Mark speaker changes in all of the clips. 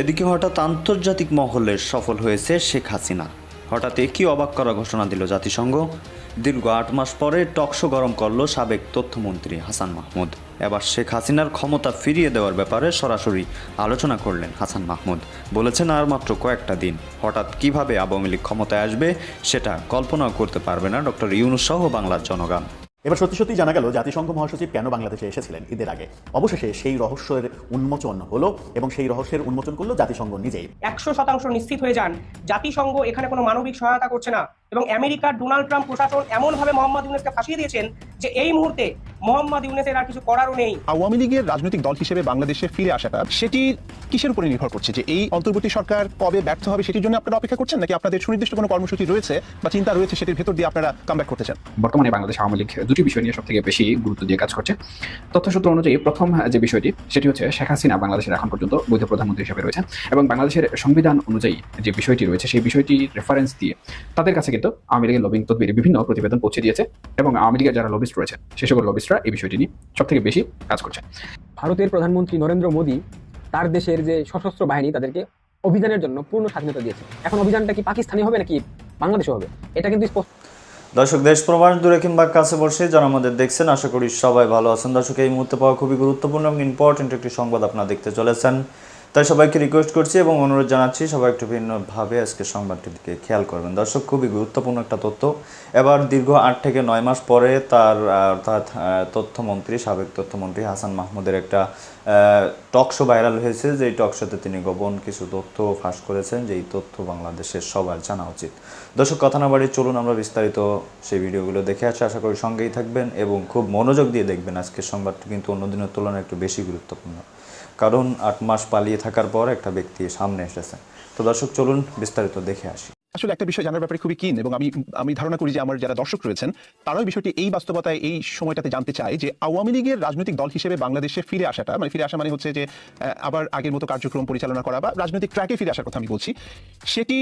Speaker 1: এদিকে হঠাৎ আন্তর্জাতিক মহলে সফল হয়েছে শেখ হাসিনা। হঠাৎ একই অবাক করা ঘোষণা দিল জাতিসংঘ। দীর্ঘ আট মাস পরে টকশো গরম করল সাবেক তথ্যমন্ত্রী হাসান মাহমুদ। এবার শেখ হাসিনার ক্ষমতা ফিরিয়ে দেওয়ার ব্যাপারে সরাসরি আলোচনা করলেন হাসান মাহমুদ। বলেছেন আর মাত্র কয়েকটা দিন। হঠাৎ কীভাবে আওয়ামী লীগ ক্ষমতায় আসবে সেটা কল্পনাও করতে পারবে না ডক্টর ইউনুস সহ বাংলার জনগণ।
Speaker 2: এবার সত্যি সত্যি জানা গেল জাতিসংঘ মহাসচিব কেন বাংলাদেশে এসেছিলেন ঈদের আগে। অবশেষে সেই রহস্যের উন্মোচন হলো এবং সেই রহস্যের উন্মোচন করল জাতিসংঘ নিজেই।
Speaker 3: একশো শতাংশ নিশ্চিত হয়ে যান। জাতিসংঘ এখানে কোনো মানবিক সহায়তা করছে না। এবং আমেরিকার ডোনাল্ড ট্রাম্প প্রশাসন এমনভাবে মোহাম্মদ ইউনেসকে ফাঁসিয়ে দিয়েছেন যে এই মুহূর্তে মোহাম্মদ ইউনেসের আর কিছু করারও নেই।
Speaker 4: আওয়ামী লীগের রাজনৈতিক দল হিসেবে বাংলাদেশে ফিরে আসাটা সেটি কিসের উপরে নির্ভর করছে? যে এই অন্তর্বর্তী সরকার কবে ব্যর্থ হবে সেটির জন্য আপনারা অপেক্ষা করছেন নাকি আপনাদের সুনির্দিষ্ট কোনো কর্মসূচি রয়েছে বা চিন্তা রয়েছে সেটির ভেতর দিয়ে আপনারা কামব্যাক করতে চান?
Speaker 5: বর্তমানে বাংলাদেশ আওয়ামী লীগ দুটি বিষয় নিয়ে সবথেকে বেশি গুরুত্ব দিয়ে কাজ করছে। তথ্যসূত্র অনুযায়ী প্রথম যে বিষয়টি সেটি হচ্ছে শেখ হাসিনা বাংলাদেশের এখন পর্যন্ত বৈধ প্রধানমন্ত্রী হিসেবে রয়েছেন এবং বাংলাদেশের সংবিধান অনুযায়ী যে বিষয়টি রয়েছে সেই বিষয়টি রেফারেন্স দিয়ে তাদের কাছে কিন্তু আওয়ামী লীগের লবিং তদবির বিভিন্ন প্রতিবেদন পৌঁছে দিয়েছে এবং আওয়ামী লীগের যারা লবিস্ট রয়েছে সেই সকল লবিস্টরা এই বিষয়টি নিয়ে সবথেকে বেশি কাজ করছে।
Speaker 6: ভারতের প্রধানমন্ত্রী নরেন্দ্র মোদী তার দেশের যে সশস্ত্র বাহিনী তাদেরকে অভিযানের জন্য পূর্ণ স্বাধীনতা দিয়েছে। এখন অভিযানটা কি পাকিস্তানি হবে নাকি বাংলাদেশে হবে? এটা কিন্তু স্পষ্ট।
Speaker 1: দর্শক দেশ প্রবাস দূরে কিংবা কাছে বসে যারা আমাদের দেখছেন আশা করি সবাই ভালো আছেন। দর্শক এই মুহূর্তে পাওয়া খুবই গুরুত্বপূর্ণ এবং ইম্পর্টেন্ট একটি সংবাদ আপনারা দেখতে চলেছেন। তাই সবাইকে রিকোয়েস্ট করছি এবং অনুরোধ জানাচ্ছি সবাই একটু ভিন্নভাবে আজকে সংবাদটির দিকে খেয়াল করবেন। দর্শক, খুবই গুরুত্বপূর্ণ একটা তথ্য। এবার দীর্ঘ আট থেকে নয় মাস পরে তার অর্থাৎ তথ্যমন্ত্রী, সাবেক তথ্যমন্ত্রী হাসান মাহমুদের একটা টকশো ভাইরাল হয়েছে। যেই টকশোতে তিনি গোপন কিছু তথ্য ফাঁস করেছেন, যেই তথ্য বাংলাদেশের সবার জানা উচিত। দর্শক, কথা না বাড়ি চলুন আমরা বিস্তারিত সেই ভিডিওগুলো দেখে আসি। আশা করি সঙ্গেই থাকবেন এবং খুব মনোযোগ দিয়ে দেখবেন আজকের সংবাদটি, কিন্তু অন্য দিনের তুলনায় একটু বেশি গুরুত্বপূর্ণ। কারণ আট মাস পালিয়ে থাকার পর একটা ব্যক্তি সামনে এসেছে। তো দর্শক চলুন বিস্তারিত দেখে আসি।
Speaker 4: আসলে একটা বিষয় জানার ব্যাপারে খুবই কিন এবং আমি আমি ধারণা করি যে আমার যারা দর্শক রয়েছেন তারাও বিষয়টি এই বাস্তবতায় এই সময়টাতে জানতে চায় যে আওয়ামী লীগের রাজনৈতিক দল হিসেবে বাংলাদেশে ফিরে আসাটা মানে ফিরে আসা মানে হচ্ছে যে আবার আগের মতো কার্যক্রম পরিচালনা করা বা রাজনৈতিক ট্র্যাকে ফিরে আসার কথা আমি বলছি সেটি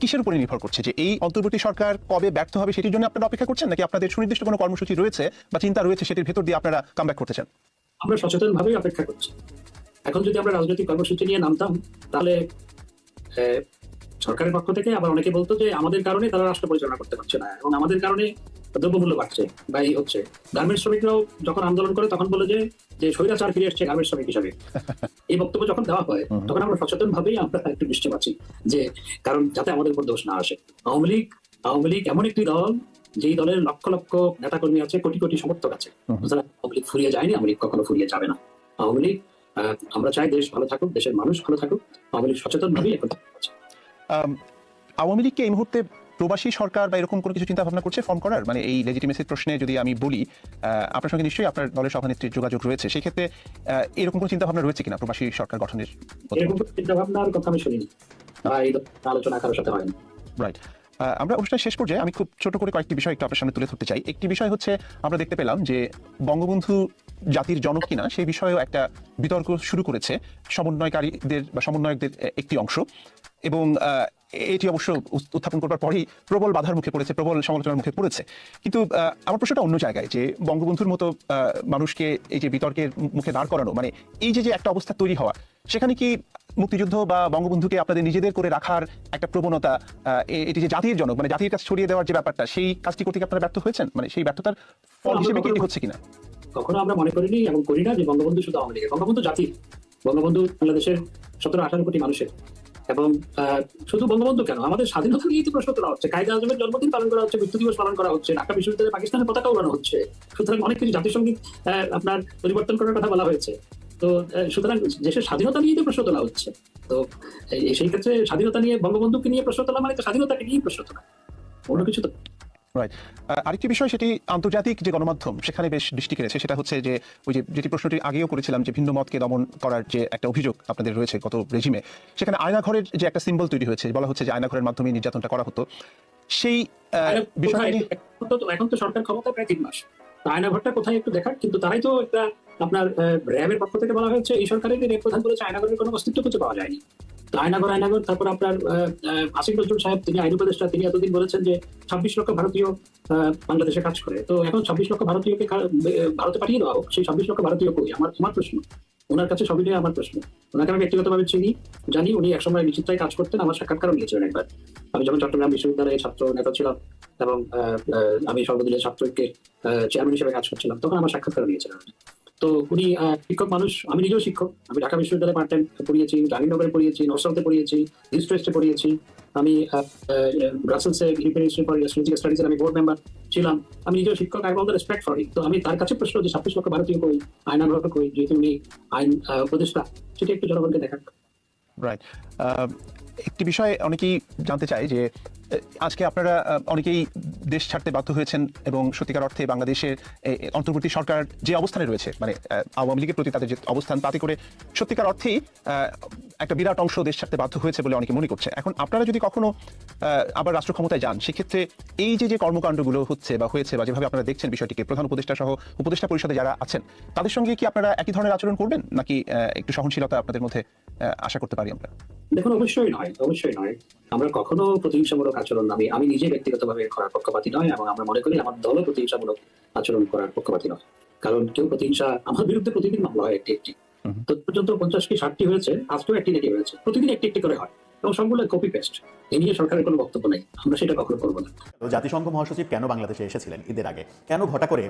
Speaker 4: কিসের উপরে নির্ভর করছে? যে এই অন্তর্বর্তী সরকার কবে ব্যর্থ হবে সেটির জন্য আপনারা অপেক্ষা করছেন নাকি আপনাদের সুনির্দিষ্ট কোনো কর্মসূচি রয়েছে বা চিন্তা রয়েছে সেটির ভেতর দিয়ে আপনারা কামব্যাক করতে চান?
Speaker 7: আমরা সচেতন ভাবেই অপেক্ষা করছি। এখন যদি আমরা রাজনৈতিক কর্মসূচি নিয়ে নামতাম তাহলে সরকারের পক্ষ থেকে আবার অনেকে বলতো যে আমাদের কারণে তারা রাষ্ট্র পরিচালনা করতে পারছে না এবং আমাদের কারণে দ্রব্যমূল্য বাড়ছে বা এই হচ্ছে। গার্মেন্টস শ্রমিকরাও যখন আন্দোলন করে তখন বলে যে যে স্বৈরাচার ফিরে এসছে গার্মেন্টস শ্রমিক হিসাবে। এই বক্তব্য যখন দেওয়া হয় তখন আমরা সচেতন ভাবেই আমরা একটু নিশ্চয় পাচ্ছি যে কারণ যাতে আমাদের উপর দোষ না আসে। আওয়ামী লীগ আওয়ামী লীগ এমন একটি দল যেই দলের লক্ষ লক্ষ নেতাকর্মী আছে কোটি কোটি সমর্থক আছে। আওয়ামী লীগ ফুরিয়ে যায়নি আওয়ামী লীগ কখনো ফুরিয়ে যাবে না। আওয়ামী লীগ আমরা চাই দেশ ভালো থাকুক দেশের মানুষ ভালো থাকুক। আওয়ামী লীগ সচেতন ভাবেই এখন
Speaker 4: আওয়ামী লীগকে এই মুহূর্তে প্রবাসী সরকার বা এরকম কোনো কিছু চিন্তা ভাবনা করছে ফর্ম করার? মানে এই লেজিটিমেসির প্রশ্নে যদি আমি বলি আহ, আপনার সঙ্গে নিশ্চয়ই আপনার দলের সভানেত্রীর যোগাযোগ রয়েছে। সেক্ষেত্রে এরকম কোনো চিন্তা ভাবনা রয়েছে কিনা প্রবাসী সরকার গঠনের
Speaker 7: এরকম চিন্তা ভাবনার কথা আমি শুনিনি। আলোচনা কারোর সাথে হয়নি
Speaker 4: রাইট আমরা অনুষ্ঠান শেষ পর্যায়ে আমি খুব ছোট করে কয়েকটি বিষয় একটু আপনার সামনে তুলে ধরতে চাই। একটি বিষয় হচ্ছে, আমরা দেখতে পেলাম যে বঙ্গবন্ধু জাতির জনক কিনা, সেই বিষয়েও একটা বিতর্ক শুরু করেছে সমন্বয়কারীদের বা সমন্বয়কদের একটি অংশ। এবং এটি অবশ্য উত্থাপন করবার পরেই প্রবল বাধার মুখে পড়েছে প্রবল সমালোচনার মুখে পড়েছে। কিন্তু আমার প্রশ্নটা অন্য জায়গায় যে বঙ্গবন্ধুর মতো মানুষকে এই যে বিতর্কের মুখে দাঁড় করানো মানে এই যে যে একটা অবস্থা তৈরি হওয়া সেখানে কি মুক্তিযুদ্ধ বা বঙ্গবন্ধুকে আপনাদের নিজেদের করে রাখার একটা প্রবণতা এটি যে জাতির জনক মানে জাতির কাছে ছড়িয়ে দেওয়ার যে ব্যাপারটা সেই কাজটি করতে কি আপনারা ব্যর্থ হয়েছেন? মানে সেই ব্যর্থতার ফল হিসেবে কি হচ্ছে কিনা?
Speaker 7: কখনো আমরা মনে করিনি এবং করি না যে বঙ্গবন্ধু শুধু আওয়ামী লীগের বঙ্গবন্ধু জাতি বঙ্গবন্ধু বাংলাদেশের সতেরো আঠারো কোটি মানুষের। এবং শুধু বঙ্গবন্ধু কেন? আমাদের স্বাধীনতা নিয়ে তো প্রশ্ন করা হচ্ছে। কায়দা আজমের জন্মদিন পালন করা হচ্ছে মৃত্যু দিবস পালন করা হচ্ছে ঢাকা বিশ্ববিদ্যালয়ে পাকিস্তানের পতাকা উড়ানো হচ্ছে। সুতরাং অনেক কিছু আহ, আপনার পরিবর্তন করার কথা বলা হয়েছে। তো সুতরাং দেশের স্বাধীনতা নিয়ে তো প্রশ্ন তোলা হচ্ছে। তো সেই ক্ষেত্রে স্বাধীনতা নিয়ে বঙ্গবন্ধুকে নিয়ে প্রশ্ন তোলা মানে স্বাধীনতাকে নিয়ে প্রশ্ন তোলা। অন্য কিছু তো
Speaker 4: রাইট আরেকটি বিষয় সেটি আন্তর্জাতিক যে গণমাধ্যম সেখানে বেশ দৃষ্টি কেড়েছে সেটা হচ্ছে যে ওই যে যেটি প্রশ্নটি আগেও করেছিলাম যে ভিন্ন মতকে দমন করার যে একটা অভিযোগ আপনাদের রয়েছে গত রেজিমে সেখানে আয়নাঘরের যে একটা সিম্বল তৈরি হয়েছে বলা হচ্ছে যে আয়নাঘরের মাধ্যমে নির্যাতনটা করা হতো। সেই বিষয়টা
Speaker 7: এখন তো সরকার ক্ষমতা প্রায় তিন মাস। আয়নাঘরটা কোথায় একটু দেখার কিন্তু তারাই তো একটা আপনার র্যাবের পক্ষ থেকে বলা হয়েছে, এই সরকারের র্যাব প্রধান বলেছে আয়নাঘরের কোনো অস্তিত্ব খুঁজে পাওয়া যায়নি। তো আয়নাঘর আয়নাঘর তারপর আপনার আসিফ নজরুল সাহেব, তিনি আইন উপদেষ্টা, তিনি এতদিন বলেছেন যে ছাব্বিশ লক্ষ ভারতীয় বাংলাদেশে কাজ করে। তো এখন ছাব্বিশ লক্ষ ভারতীয়কে ভারতে পাঠিয়ে দেওয়া হোক, সেই ছাব্বিশ লক্ষ ভারতীয় কই? আমার আমার প্রশ্ন। ওনার কাছে সবই নিয়ে আমার প্রশ্ন। ওনাকে আমি ব্যক্তিগতভাবে চিনি, জানি উনি একসময় নিশ্চিতায় কাজ করতেন, আমার সাক্ষাৎকারও নিয়েছিলেন একবার। আমি যখন চট্টগ্রাম বিশ্ববিদ্যালয়ে ছাত্র নেতা ছিলাম এবং আমি সর্বদলীয় ছাত্রকে চেয়ারম্যান হিসেবে কাজ করছিলাম, তখন আমার সাক্ষাৎকার নিয়েছিলেন। তো উনি শিক্ষক মানুষ। আমি নিজেও শিক্ষক। আমি ঢাকা বিশ্ববিদ্যালয়ে পার্ট টাইম পড়িয়েছি জাহাঙ্গীরনগরে পড়িয়েছি নর্সাউথে পড়িয়েছি ইস্টওয়েস্টে পড়িয়েছি। আমি ব্রাসেলসে ইউরোপিয়ান স্ট্র্যাটেজিক স্টাডিজের আমি বোর্ড মেম্বার ছিলাম। আমি নিজেও শিক্ষক আই দ্য রেসপেক্ট ফর তো আমি তার কাছে প্রশ্ন যে ছাব্বিশ লক্ষ ভারতীয় কই আইন আগ্রহ কই, যেহেতু উনি আইন উপদেষ্টা, সেটা একটু জনগণকে দেখাক।
Speaker 4: রাইট একটি বিষয় অনেকেই জানতে চাই যে আজকে আপনারা অনেকেই দেশ ছাড়তে বাধ্য হয়েছেন এবং সত্যিকার অর্থে বাংলাদেশের অন্তর্বর্তী সরকার যে অবস্থানে রয়েছে মানে আওয়ামী লীগের প্রতি তাদের যে অবস্থান, তাতে করে সত্যিকার অর্থেই একটা বিরাট অংশ দেশ ছাড়তে বাধ্য হয়েছে বলে অনেকে মনে করছে। এখন আপনারা যদি কখনো আবার রাষ্ট্র ক্ষমতায় যান, সেক্ষেত্রে এই যে যে কর্মকাণ্ডগুলো হচ্ছে বা হয়েছে বা যেভাবে আপনারা দেখছেন বিষয়টিকে, প্রধান উপদেষ্টা সহ উপদেষ্টা পরিষদে যারা আছেন, তাদের সঙ্গে কি আপনারা একই ধরনের আচরণ করবেন? নাকি একটু সহনশীলতা আপনাদের মধ্যে আশা করতে পারি আমরা?
Speaker 7: দেখুন, অবশ্যই নয় অবশ্যই নয়। আমরা কখনো প্রতিহিংসামূলক আচরণ আমি আমি নিজে ব্যক্তিগতভাবে করার পক্ষপাতি নয় এবং আমরা মনে করি আমার দলও প্রতিহিংসামূলক আচরণ করার পক্ষপাতি নয়। কারণ কেউ প্রতিহিংসা, আমার বিরুদ্ধে প্রতিদিন মামলা হয় একটি একটি। পর্যন্ত পঞ্চাশ কি ষাটটি হয়েছে আজকেও একটি নাকি হয়েছে। প্রতিদিন একটি একটি করে হয়। এবং সবগুলো কপি পেস্ট এ নিয়ে সরকারের কোনো বক্তব্য নেই। আমরা সেটা কখনো না।
Speaker 2: জাতিসংঘ মহাসচিব কেন বাংলাদেশে এসেছিলেন ঈদের আগে? কেন ঘটা করে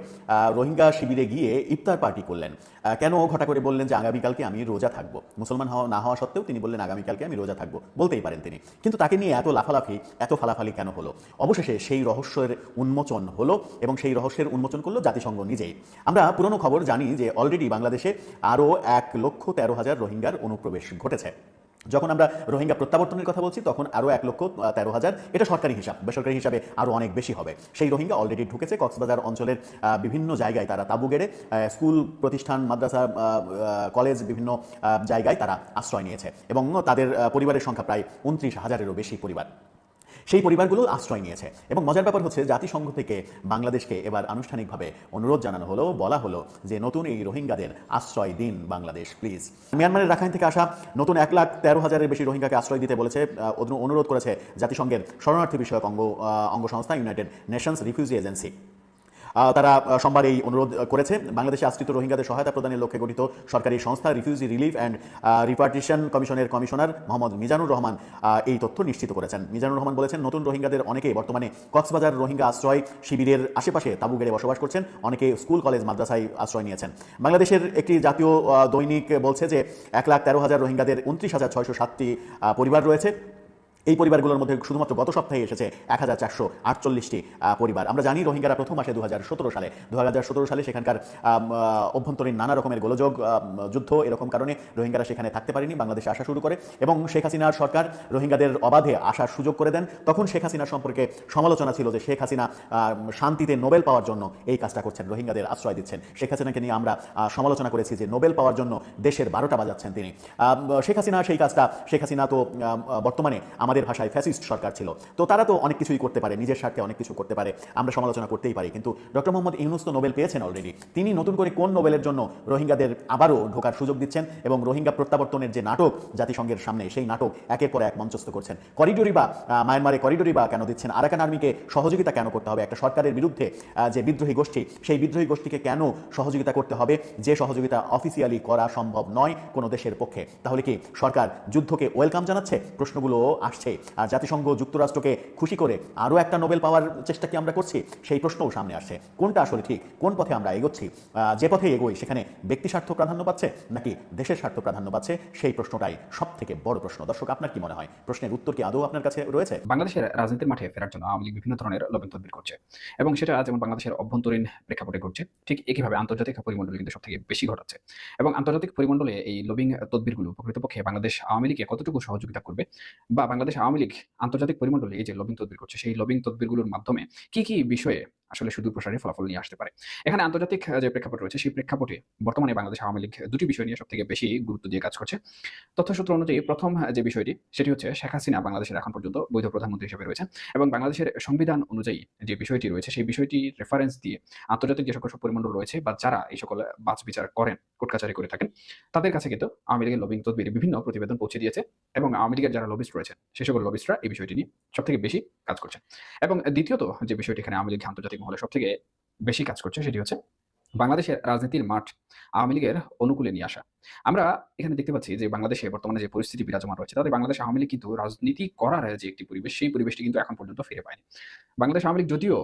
Speaker 2: রোহিঙ্গা শিবিরে গিয়ে ইফতার পার্টি করলেন? কেন ঘটা করে বললেন যে আগামীকালকে আমি রোজা থাকব? মুসলমান হওয়া, না হওয়া সত্ত্বেও তিনি বললেন আগামীকালকে আমি রোজা বলতেই পারেন তিনি। কিন্তু তাকে নিয়ে এত লাফালাফি, এত ফালাফালি কেন হলো? অবশেষে সেই রহস্যের উন্মোচন হলো এবং সেই রহস্যের উন্মোচন করল জাতিসংঘ নিজেই। আমরা পুরনো খবর জানি যে অলরেডি বাংলাদেশে আরও এক লক্ষ তেরো হাজার রোহিঙ্গার অনুপ্রবেশ ঘটেছে। যখন আমরা রোহিঙ্গা প্রত্যাবর্তনের কথা বলছি, তখন আরও এক লক্ষ তেরো হাজার, এটা সরকারি হিসাব, বেসরকারি হিসাবে আরও অনেক বেশি হবে। সেই রোহিঙ্গা অলরেডি ঢুকেছে, কক্সবাজার অঞ্চলের বিভিন্ন জায়গায় তারা তাঁবু গেড়ে স্কুল, প্রতিষ্ঠান, মাদ্রাসা কলেজ, বিভিন্ন জায়গায় তারা আশ্রয় নিয়েছে। এবং তাদের পরিবারের সংখ্যা প্রায় উনত্রিশ হাজারেরও বেশি পরিবার। সেই পরিবারগুলো আশ্রয় নিয়েছে। এবং মজার ব্যাপার হচ্ছে, জাতিসংঘ থেকে বাংলাদেশকে এবার আনুষ্ঠানিকভাবে অনুরোধ জানানো হলো, বলা হলো যে নতুন এই রোহিঙ্গাদের আশ্রয় দিন বাংলাদেশ, প্লিজ। মিয়ানমারের রাখাইন থেকে আসা নতুন এক লাখ তেরো হাজারের বেশি রোহিঙ্গাকে আশ্রয় দিতে বলেছে অনুরোধ করেছে জাতিসংঘের শরণার্থী বিষয়ক অঙ্গ অঙ্গ সংস্থা ইউনাইটেড নেশনস রিফিউজি এজেন্সি। তারা সোমবার এই অনুরোধ করেছে। বাংলাদেশে আশ্রিত রোহিঙ্গাদের সহায়তা প্রদানের লক্ষ্যে গঠিত সরকারি সংস্থা রিফিউজি রিলিফ অ্যান্ড রিপার্টিশন কমিশনের কমিশনার মোহাম্মদ মিজানুর রহমান এই তথ্য নিশ্চিত করেছেন। মিজানুর রহমান বলেছেন, নতুন রোহিঙ্গাদের অনেকেই বর্তমানে কক্সবাজার রোহিঙ্গা আশ্রয় শিবিরের আশেপাশে তাঁবু গেড়ে বসবাস করছেন। অনেকে স্কুল, কলেজ, মাদ্রাসায় আশ্রয় নিয়েছেন। বাংলাদেশের একটি জাতীয় দৈনিক বলছে যে এক লাখ তেরো হাজার রোহিঙ্গাদের উনত্রিশ হাজার ছয়শো সাতটি পরিবার রয়েছে। এই পরিবারগুলোর মধ্যে শুধুমাত্র গত সপ্তাহে এসেছে এক হাজার চারশো আটচল্লিশটি পরিবার। আমরা জানি রোহিঙ্গারা প্রথম মাসে দু হাজার সতেরো সালে। দু হাজার সতেরো সালে সেখানকার অভ্যন্তরীণ নানা রকমের গোলযোগ যুদ্ধ এরকম কারণে রোহিঙ্গারা সেখানে থাকতে পারেনি, বাংলাদেশে আসা শুরু করে এবং শেখ হাসিনার সরকার রোহিঙ্গাদের অবাধে আসার সুযোগ করে দেন। তখন শেখ হাসিনা সম্পর্কে সমালোচনা ছিল যে শেখ হাসিনা শান্তিতে নোবেল পাওয়ার জন্য এই কাজটা করছেন, রোহিঙ্গাদের আশ্রয় দিচ্ছেন। শেখ হাসিনাকে নিয়ে আমরা সমালোচনা করেছি যে নোবেল পাওয়ার জন্য দেশের বারোটা বাজাচ্ছেন তিনি। শেখ হাসিনা সেই কাজটা, শেখ হাসিনা তো বর্তমানে আমাদের ভাষায় ফ্যাসিস্ট সরকার ছিল। তো তারা তো অনেক কিছুই করতে পারে, নিজের স্বার্থে অনেক কিছু করতে পারে, আমরা সমালোচনা করতেই পারি। কিন্তু ডক্টর মোহাম্মদ ইউনুস তো নোবেল পেয়েছেন অলরেডি তিনি নতুন করে কোন নোবেলের জন্য রোহিঙ্গাদের আবারও ঢোকার সুযোগ দিচ্ছেন এবং রোহিঙ্গা প্রত্যাবর্তনের যে নাটক জাতিসংঘের সামনে, সেই নাটক একের পর এক মঞ্চস্থ করছেন। করিডোরি বা মায়ানমারে করিডোরি বা কেন দিচ্ছেন? আরাকান আর্মিকে সহযোগিতা কেন করতে হবে? একটা সরকারের বিরুদ্ধে যে বিদ্রোহী গোষ্ঠী, সেই বিদ্রোহী গোষ্ঠীকে কেন সহযোগিতা করতে হবে? যে সহযোগিতা অফিসিয়ালি করা সম্ভব নয় কোনো দেশের পক্ষে। তাহলে কি সরকার যুদ্ধকে ওয়েলকাম জানাচ্ছে? প্রশ্নগুলো আসছে। আর জাতিসংঘ যুক্তরাষ্ট্রকে খুশি করে আরও একটা নোবেল পাওয়ার চেষ্টা কি আমরা করছি? সেই প্রশ্নও সামনে আসছে। কোনটা আসলে ঠিক? কোন পথে আমরা এগোচ্ছি? যে পথে এগোই, সেখানে ব্যক্তি স্বার্থ প্রাধান্য পাচ্ছে নাকি দেশের স্বার্থ প্রাধান্য পাচ্ছে? সেই প্রশ্নটাই সব থেকে বড় প্রশ্ন। দর্শক, আপনার কি মনে হয়? প্রশ্নের উত্তর কি আদৌ আপনার কাছে রয়েছে?
Speaker 5: বাংলাদেশের রাজনীতির মাঠে ফেরার জন্য আওয়ামী বিভিন্ন ধরনের লবিং তদবির করছে এবং সেটা যেমন বাংলাদেশের অভ্যন্তরীণ প্রেক্ষাপটে ঘটছে, ঠিক একইভাবে আন্তর্জাতিক পরিমণ্ডলে কিন্তু সব থেকে বেশি ঘটাচ্ছে। এবং আন্তর্জাতিক পরিমণ্ডলে এই লবিং তদবিরগুলো প্রকৃতপক্ষে বাংলাদেশ আওয়ামী লীগকে কতটুকু সহযোগিতা করবে বা বাংলাদেশ আওয়ামী লীগ আন্তর্জাতিক পরিমণ্ডলে এই যে লবিং তদবির করছে, সেই লবিং তদবিরগুলোর মাধ্যমে কি কি বিষয়ে আসলে সুদূর প্রসারী ফলাফল নিয়ে আসতে পারে। এখানে আন্তর্জাতিক যে প্রেক্ষাপট রয়েছে, সেই প্রেক্ষাপটে বর্তমানে বাংলাদেশ আওয়ামী লীগ দুটি বিষয় নিয়ে সব থেকে বেশি গুরুত্ব দিয়ে কাজ করছে। তথ্যসূত্র অনুযায়ী প্রথম যে বিষয়টি, সেটি হচ্ছে শেখ হাসিনা বাংলাদেশের এখন পর্যন্ত বৈধ প্রধানমন্ত্রী হিসেবে রয়েছে এবং বাংলাদেশের সংবিধান অনুযায়ী যে বিষয়টি রয়েছে, সেই বিষয়টি রেফারেন্স দিয়ে আন্তর্জাতিক যে সকল সব পরিমণ্ডল রয়েছে বা যারা এই সকল বাছ বিচার করেন কোর্ট কাছারি করে থাকেন, তাদের কাছে কিন্তু আওয়ামী লীগের লবিং তদবির বিভিন্ন প্রতিবেদন পৌঁছে দিয়েছে এবং আওয়ামী লীগের যারা লবিস্ট রয়েছেন সেই সকল লবিস্টরা এই বিষয়টি নিয়ে সব থেকে বেশি কাজ করছে। এবং দ্বিতীয়ত যে বিষয়টি এখানে আওয়ামী লীগ আন্তর্জাতিক মহলে সব থেকে বেশি কাজ করছে সেটি হচ্ছে বাংলাদেশের রাজনীতির মাঠ আওয়ামী লীগের অনুকূলে নিয়ে আসা। আমরা এখানে দেখতে পাচ্ছি যে বাংলাদেশে বর্তমানে যে পরিস্থিতি বিরাজমান রয়েছে, তাতে বাংলাদেশ আওয়ামী লীগ কিন্তু রাজনীতি করার যে একটি পরিবেশ, সেই পরিবেশটি কিন্তু এখন পর্যন্ত ফিরে পায়নি। বাংলাদেশ আওয়ামী লীগ যদিও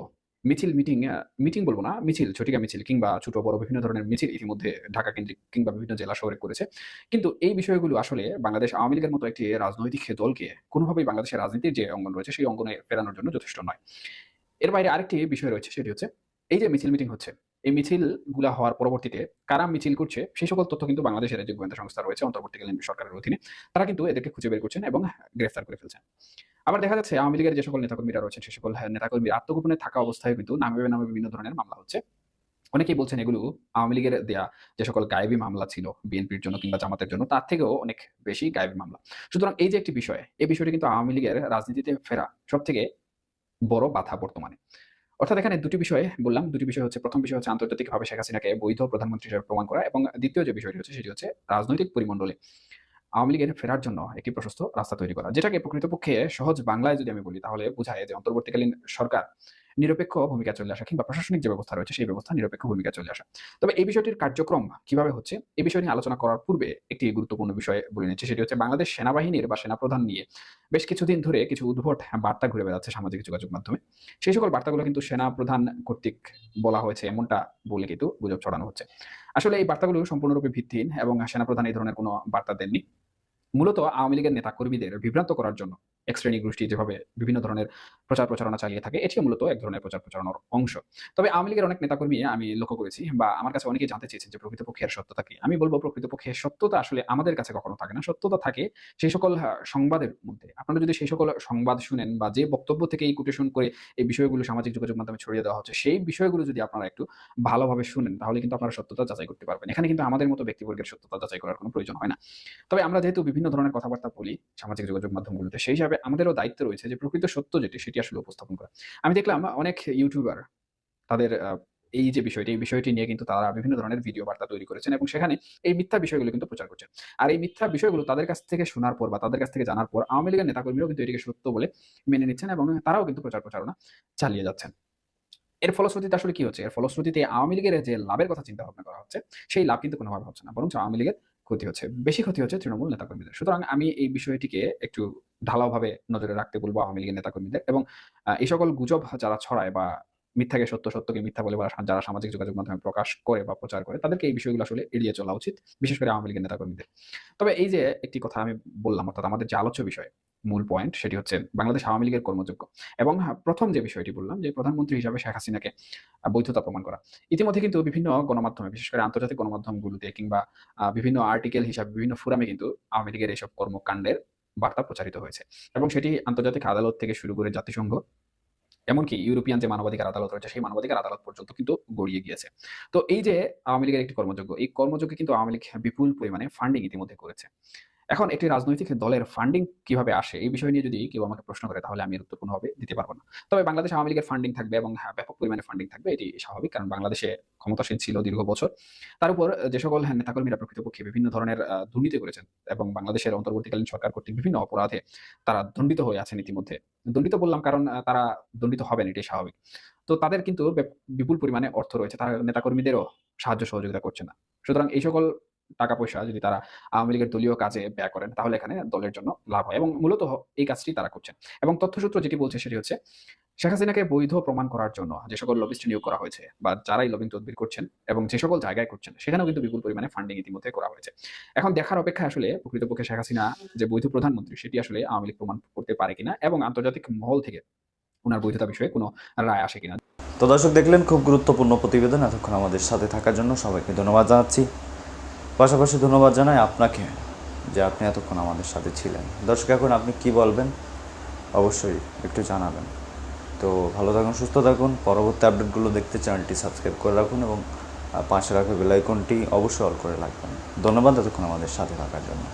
Speaker 5: মিছিল, মিটিং মিটিং বলব না, মিছিল, ছোটিকা মিছিল কিংবা ছোট বড় বিভিন্ন ধরনের মিছিল ইতিমধ্যে ঢাকা কেন্দ্রিক কিংবা বিভিন্ন জেলা শহরে করেছে। কিন্তু এই বিষয়গুলো আসলে বাংলাদেশ আওয়ামী লীগের মতো একটি রাজনৈতিক দলকে কোনোভাবেই বাংলাদেশের রাজনীতির যে অঙ্গন রয়েছে, সেই অঙ্গনে ফেরানোর জন্য যথেষ্ট নয়। এর বাইরে আরেকটি বিষয় রয়েছে, সেটি হচ্ছে এই যে মিছিল মিটিং হচ্ছে, এই মিছিলগুলা হওয়ার পরবর্তীতে কারা মিছিল করছে সেই সকল তথ্য কিন্তু বাংলাদেশের যে গোয়েন্দা সংস্থা রয়েছে, অন্তর্বর্তীকালীন সরকারের অধীনে, তারা কিন্তু এদেরকে খুঁজে বের করছেন এবং গ্রেফতার করে ফেলছেন। আবার দেখা যাচ্ছে আওয়ামী লীগের যে সকল নেতাকর্মীরা রয়েছেন সেই সকল নেতাকর্মী আত্মগোপনে থাকা অবস্থায় কিন্তু নামে নামে বিভিন্ন ধরনের মামলা হচ্ছে। অনেকেই বলছেন এগুলো আওয়ামী লীগের দেয়া যে সকল গায়েবী মামলা ছিল বিএনপির জন্য কিংবা জামাতের জন্য, তার থেকেও অনেক বেশি গায়েবী মামলা। সুতরাং এই যে একটি বিষয়, এই বিষয়টি কিন্তু আওয়ামী লীগের রাজনীতিতে ফেরা সব থেকে বড় বাধা বর্তমানে। অর্থাৎ এখানে দুটি বিষয়ে বললাম। দুটি বিষয় হচ্ছে, প্রথম বিষয় হচ্ছে আন্তর্জাতিকভাবে শেখ হাসিনাকে বৈধ প্রধানমন্ত্রী হিসেবে প্রমাণ করা এবং দ্বিতীয় যে বিষয়টি হচ্ছে, সেটি হচ্ছে রাজনৈতিক পরিমণ্ডলে আওয়ামী লীগের ফেরার জন্য একটি প্রশস্ত রাস্তা তৈরি করা, যেটাকে প্রকৃতপক্ষে সহজ বাংলায় যদি আমি বলি, তাহলে বোঝায় যে অন্তর্বর্তীকালীন সরকার নিরপেক্ষ ভূমিকা চলে আসা কিংবা প্রশাসনিক যে ব্যবস্থা রয়েছে, সেই ব্যবস্থা নিরপেক্ষ ভূমিকা চলে আসা। তবে এই বিষয়টির কার্যক্রম কীভাবে হচ্ছে এই বিষয় নিয়ে আলোচনা করার পূর্বে একটি গুরুত্বপূর্ণ বিষয় বলে নিচ্ছি। সেটি হচ্ছে বাংলাদেশ সেনাবাহিনীর বা সেনাপ্রধান নিয়ে বেশ কিছুদিন ধরে কিছু উদ্ভট বার্তা ঘুরে বেড়াচ্ছে সামাজিক যোগাযোগ মাধ্যমে। সেই সকল বার্তাগুলো কিন্তু সেনাপ্রধান কর্তৃক বলা হয়েছে, এমনটা বলে কিন্তু গুজব ছড়ানো হচ্ছে। আসলে এই বার্তাগুলো সম্পূর্ণরূপে ভিত্তিহীন এবং সেনাপ্রধান এই ধরনের কোনো বার্তা দেননি। মূলত আওয়ামী লীগের নেতা কর্মীদের বিভ্রান্ত করার জন্য এক শ্রেণি গোষ্ঠী যেভাবে বিভিন্ন ধরনের প্রচার প্রচারণা চালিয়ে থাকে, এটিও মূলত এক ধরনের প্রচার প্রচারণার অংশ। তবে আওয়ামী লীগের অনেক নেতাকর্মী আমি লক্ষ্য করেছি বা আমার কাছে অনেকেই জানতে চেয়েছেন যে প্রকৃতপক্ষে এর সত্যতা কি। আমি বলব প্রকৃতপক্ষে সত্যতা আসলে আমাদের কাছে কখনো থাকে না। সত্যতা থাকে সেই সকল সংবাদের মধ্যে। আপনারা যদি সেই সকল সংবাদ শুনেন বা যে বক্তব্য থেকে এই কোটেশন করে এই বিষয়গুলো সামাজিক যোগাযোগ মাধ্যমে ছড়িয়ে দেওয়া হচ্ছে, সেই বিষয়গুলো যদি আপনারা একটু ভালোভাবে শুনেন, তাহলে কিন্তু আপনারা সত্যতা যাচাই করতে পারবেন। এখানে কিন্তু আমাদের মতো ব্যক্তিবর্গের সত্যতা যাচাই করার কোনো প্রয়োজন হয় না। তবে আমরা যেহেতু বিভিন্ন ধরনের কথাবার্তা বলি সামাজিক যোগাযোগ মাধ্যমগুলোতে, সেই হিসাবে আমাদেরও দায়িত্ব রয়েছে যে প্রকৃত সত্য যেটি, সেটি আসলে উপস্থাপন করা। আমি দেখলাম অনেক ইউটিউবার তাদের এই যে বিষয়টি, এই বিষয়টি নিয়ে কিন্তু তারা বিভিন্ন ধরনের ভিডিও বার্তা তৈরি করেছেন এবং সেখানে এই মিথ্যা বিষয়গুলো কিন্তু প্রচার করছেন। আর এই মিথ্যা বিষয়গুলো তাদের কাছ থেকে শোনার পর বা তাদের কাছ থেকে জানার পর আওয়ামী লীগের নেতাকর্মীরাও কিন্তু এটিকে সত্য বলে মেনে নিচ্ছেন এবং তারাও কিন্তু প্রচার প্রচারণা চালিয়ে যাচ্ছেন। এর ফলশ্রুতিতে আসলে কি হচ্ছে? এর ফলশ্রুতিতে আওয়ামী লীগের যে লাভের কথা চিন্তা ভাবনা করা হচ্ছে, সেই লাভ কিন্তু কোনোভাবে হচ্ছে না বরং আওয়ামী লীগের ক্ষতি হচ্ছে, বেশি ক্ষতি হচ্ছে তৃণমূল নেতাকর্মীদের। সুতরাং আমি এই বিষয়টিকে একটু ঢালাওভাবে নজরে রাখতে বলব আওয়ামী লীগের নেতাকর্মীদের এবং এই সকল গুজব যারা ছড়ায় বা মিথ্যাকে সত্য সত্যকে মিথ্যা বলে বা যারা সামাজিক যোগাযোগ মাধ্যমে প্রকাশ করে বা প্রচার করে তাদেরকে এই বিষয়গুলো আসলে এড়িয়ে চলা উচিত বিশেষ করে আওয়ামী লীগের নেতাকর্মীদের। তবে এই যে একটি কথা আমি বললাম অর্থাৎ আমাদের যে আলোচ্য বিষয় মূল পয়েন্ট সেটি হচ্ছে বাংলাদেশ আওয়ামী লীগের কর্মযোগ্য এবং হ্যাঁ, প্রথম যে বিষয়টি বললাম যে প্রধানমন্ত্রী হিসাবে শেখ হাসিনাকে বৈধতা প্রমাণ করা। ইতিমধ্যে কিন্তু বিভিন্ন গণমাধ্যমে বিশেষ করে আন্তর্জাতিক গণমাধ্যমগুলোতে কিংবা বিভিন্ন আর্টিকেল হিসাবে বিভিন্ন ফোরামে কিন্তু আওয়ামী লীগের এইসব কর্মকাণ্ডের বার্তা প্রচারিত হয়েছে। এবং সেটি আন্তর্জাতিক আদালত থেকে শুরু করে জাতিসংঘ, এমনকি ইউরোপিয়ান যে মানবাধিকার আদালত রয়েছে, সেই মানবাধিকার আদালত পর্যন্ত কিন্তু গড়িয়ে গিয়েছে। তো এই যে আওয়ামী লীগের একটি কর্মযোগ্য এই কর্মযোগ্যে কিন্তু আওয়ামী লীগ বিপুল পরিমাণে ফান্ডিং ইতিমধ্যে করেছে। এখন একটি রাজনৈতিক দলের ফান্ডিং কীভাবে আসে এই বিষয় নিয়ে যদি কেউ আমাকে প্রশ্ন করে তাহলে আমি এর উত্তর কোনোভাবে দিতে পারব না। তবে বাংলাদেশ আওয়ামী লীগের ফান্ডিং থাকবে এবং হ্যাঁ ব্যাপক পরিমাণে ফান্ডিং থাকবে এটি স্বাভাবিক কারণ বাংলাদেশে ক্ষমতাসীন ছিল দীর্ঘ বছর। তার উপর যে সকল হ্যাঁ, নেতাকর্মীরা প্রকৃতপক্ষে বিভিন্ন ধরনের দুর্নীতি করেছেন এবং বাংলাদেশের অন্তর্বর্তীকালীন সরকার কর্তৃক বিভিন্ন অপরাধে তারা দণ্ডিত হয়ে আছেন ইতিমধ্যে। দণ্ডিত বললাম কারণ তারা দণ্ডিত হবেন এটাই স্বাভাবিক। তো তাদের কিন্তু বিপুল পরিমাণে অর্থ রয়েছে তারা নেতাকর্মীদেরও সাহায্য সহযোগিতা করছে না। সুতরাং এই সকল টাকা পয়সা যদি তারা আওয়ামী লীগের দলীয় কাজে ব্যয় করেন, তাহলে এখানে দলের জন্য লাভ হয় এবং মূলত এই কাজটি তারা করছেন। এবং তথ্যসূত্র যেটি বলছে সেটি হচ্ছে, শেখ হাসিনাকে বৈধ প্রমাণ করার জন্য যে সকল লবিস্ট নিয়োগ করা হয়েছে বা যারাই লবিং তদবির করছেন এবং যে সকল জায়গায় করছেন, সেখানেও কিন্তু বিপুল পরিমাণে ফান্ডিং ইতিমধ্যে করা হয়েছে। এখন দেখার অপেক্ষা আসলে প্রকৃতপক্ষে শেখ হাসিনা যে বৈধ প্রধানমন্ত্রী, সেটি আসলে আওয়ামী লীগ প্রমাণ করতে পারে কিনা এবং আন্তর্জাতিক মহল থেকে ওনার বৈধতা বিষয়ে কোনো রায় আসে কিনা।
Speaker 1: তো দর্শক, দেখলেন খুব গুরুত্বপূর্ণ প্রতিবেদন এতক্ষণ আমাদের সাথে থাকার জন্য সবাইকে ধন্যবাদ জানাচ্ছি। পাশাপাশি ধন্যবাদ জানাই আপনাকে যে আপনি এতক্ষণ আমাদের সাথে ছিলেন। দর্শক, এখন আপনি কি বলবেন? অবশ্যই একটু জানাবেন। তো ভালো থাকুন, সুস্থ থাকুন। পরবর্তী আপডেটগুলো দেখতে চ্যানেলটি সাবস্ক্রাইব করে রাখুন এবং পাশে রাখা বেলাইকনটি অবশ্যই অল করে রাখবেন। ধন্যবাদ এতক্ষণ আমাদের সাথে থাকার জন্য।